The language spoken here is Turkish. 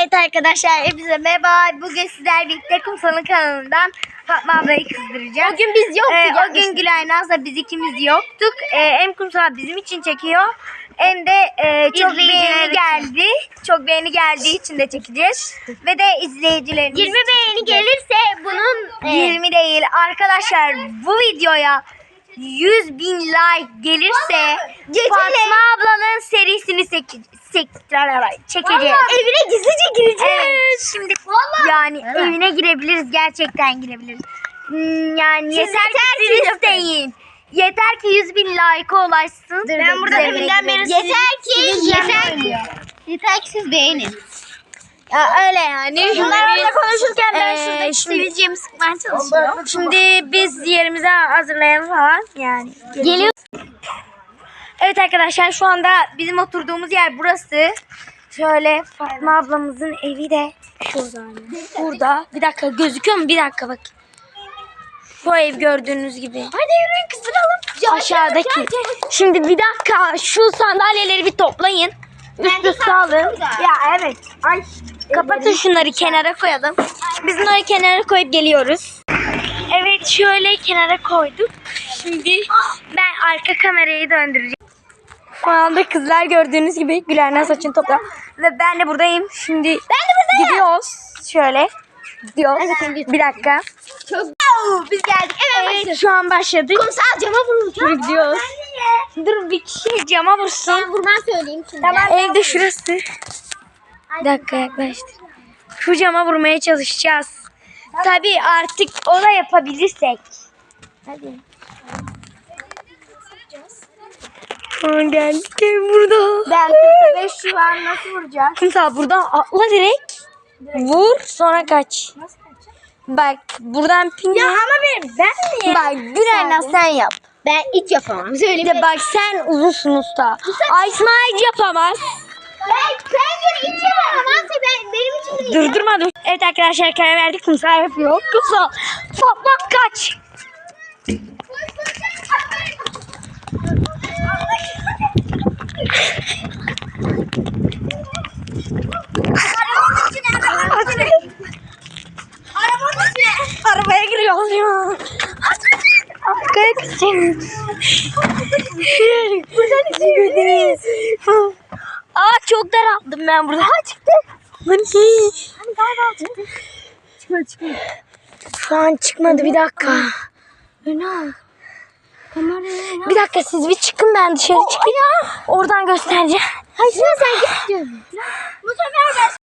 Evet arkadaşlar hepinize merhaba. Bugün sizler birlikte Kumsal'ın kanalından Fatma ablayı kızdıracağız. O gün biz yoktuk Ee, o gün Gülay Naz'la biz ikimiz yoktuk. Ee, hem Kumsal bizim için çekiyor hem de e, çok beğeni geldi. Çok beğeni geldiği için de çekeceğiz. Ve de izleyicilerimiz 20 için beğeni çekeceğiz. gelirse bunun e, 20 değil. Arkadaşlar bu videoya 100 bin like gelirse Fatma ablanın serisini sek- çekeceğiz. evine gizlice gireceğiz. Evet, şimdi yani Evet. evine girebiliriz. Gerçekten girebiliriz. Hmm, yani yeter yeter ki isteyin. Yeter ki 100 bin like ulaşsın. ben burada deminden beri yeter ki yeter ki yeter ki siz beğenin. Ya öyle yani. Bunlar Şimdi orada konuşurken ben Ee, şimdi- sivilcemi sıkmaya çalışıyorum. Şimdi biz yerimize hazırlayalım falan yani. Geliyor. Evet arkadaşlar şu anda bizim oturduğumuz yer burası. Şöyle Fatma ablamızın evi de şurada. Burada. Bir dakika gözüküyor mu? Bir dakika bak. Bu ev gördüğünüz gibi. Hadi yürüyün kızdıralım. Aşağıdaki. Şimdi bir dakika şu sandalyeleri bir toplayın. Üst üste alın. Ya evet. Ay. Kapatın şunları kenara koyalım. Biz bunları kenara koyup geliyoruz. Evet şöyle kenara koyduk. Şimdi ben arka kamerayı döndüreceğim. Şu anda kızlar gördüğünüz gibi Güler'den saçını topla. Ve ben de buradayım. Şimdi ben de buradayım. gidiyoruz. Şöyle. Gidiyoruz. Bir dakika. Çok biz geldik. Evet, Evet, şu an başladık. Kumsal cama. Dur gidiyoruz. Dur bir kişi cama vursun. Ben buradan söyleyeyim şimdi. Evde şurası. Bir dakika yaklaştır. Şu cama vurmaya çalışacağız. Tabii artık o da yapabilirsek. Hadi. Aa, geldik ev burada. Ben 45 şu an nasıl vuracağım? Kumsal buradan atla direkt. Vur sonra kaç. Bak buradan ping. Ya ama ben, ben mi? Bak Gülen'le sen yap. Ben hiç yapamam. Söyle. De bak sen uzunsun usta. Aysma hiç yapamaz. Ben, ben hiç yapamam. Asya ben, benim için değil. Durdurma dur. Evet arkadaşlar karar verdik. Kumsal yapıyor. Kumsal. Fatma kaç. Ya. Arkaya gideceğim. Buradan izliyoruz. Aa çok daraldım ben burada. Ha çıktı. Hani? Galiba çıktı. Çıkmadı çıkmadı. Şu an çıkmadı bir dakika. Kameraya. Bir dakika siz bir çıkın ben dışarı çıkayım. Oradan göstereceğim. Hayır sen git diyorum. Bu sefer ben